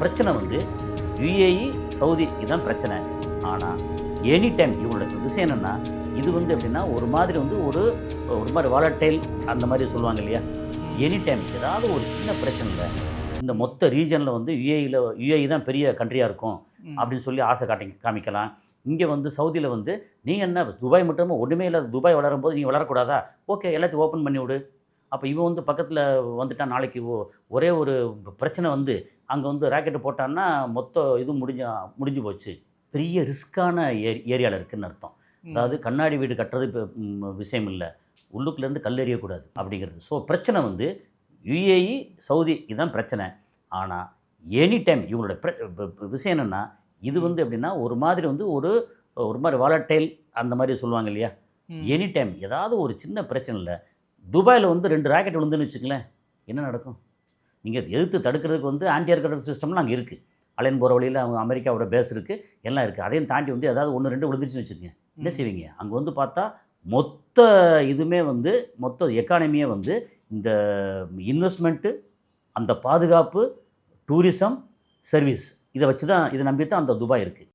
பிரச்சனை வந்து UAE Saudi இதுதான் பிரச்சனை. ஆனால் எனி டைம் இவங்களோட விஷயம் என்னென்னா இது வந்து எப்படின்னா ஒரு மாதிரி வந்து ஒரு ஒரு மாதிரி வாலட்டைல் அந்த மாதிரி சொல்லுவாங்க இல்லையா? எனி டைம் ஏதாவது ஒரு சின்ன பிரச்சனையில் இந்த மொத்த ரீஜனில் வந்து யுஏஇயில் யுஏஇ தான் பெரிய கண்ட்ரியாக இருக்கும். அப்படின்னு சொல்லி ஆசை காட்டி காமிக்கலாம். இங்கே வந்து சவுதியில் வந்து நீங்கள் என்ன துபாய் மட்டுமே ஒன்றுமே இல்லாத துபாய் வளரும் போது நீங்கள் வளரக்கூடாதா? ஓகே எல்லாத்தையும் ஓப்பன் பண்ணி விடு. அப்போ இவன் வந்து பக்கத்தில் வந்துட்டான் நாளைக்கு ஒரே ஒரு பிரச்சனை வந்து அங்கே வந்து ராக்கெட்டு போட்டான்னா மொத்த இது முடிஞ்ச முடிஞ்சு போச்சு. பெரிய ரிஸ்க்கான ஏரி ஏரியாவில் இருக்குன்னு அர்த்தம். அதாவது கண்ணாடி வீடு கட்டுறது இப்போ விஷயம் இல்லை. உள்ளுக்குலேருந்து கல் எறியக்கூடாது அப்படிங்கிறது. ஸோ பிரச்சனை வந்து யுஏஇ சவுதி இதுதான் பிரச்சனை. ஆனால் எனி டைம் இவங்களோட விஷயம் என்னென்னா இது வந்து எப்படின்னா ஒரு மாதிரி வந்து ஒரு ஒரு மாதிரி வாலட்டைல் அந்த மாதிரி சொல்லுவாங்க இல்லையா. எனி டைம் ஏதாவது ஒரு சின்ன பிரச்சனை இல்லை. துபாயில் வந்து ரெண்டு ராக்கெட் விழுந்துன்னு வச்சுங்களேன் என்ன நடக்கும்? நீங்கள் எதிர்த்து தடுக்கிறதுக்கு வந்து ஆன்டி ஏர்கிராஃப்ட் சிஸ்டம்லாம் அங்கே இருக்குது. அலைன் போகிற வழியில் அவங்க அமெரிக்காவோட பேஸ் இருக்குது எல்லாம் இருக்குது அதையும் தாண்டி வந்து ஏதாவது ஒன்று ரெண்டு விழுந்துருச்சுன்னு வச்சுக்கோங்க. என்ன. செய்வீங்க? அங்கே வந்து பார்த்தா மொத்த இதுமே வந்து மொத்த எக்கானமியே வந்து இந்த இன்வெஸ்ட்மெண்ட்டு அந்த பாதுகாப்பு டூரிசம் சர்வீஸ் இதை வச்சு தான் இதை நம்பி தான் அந்த துபாய் இருக்குது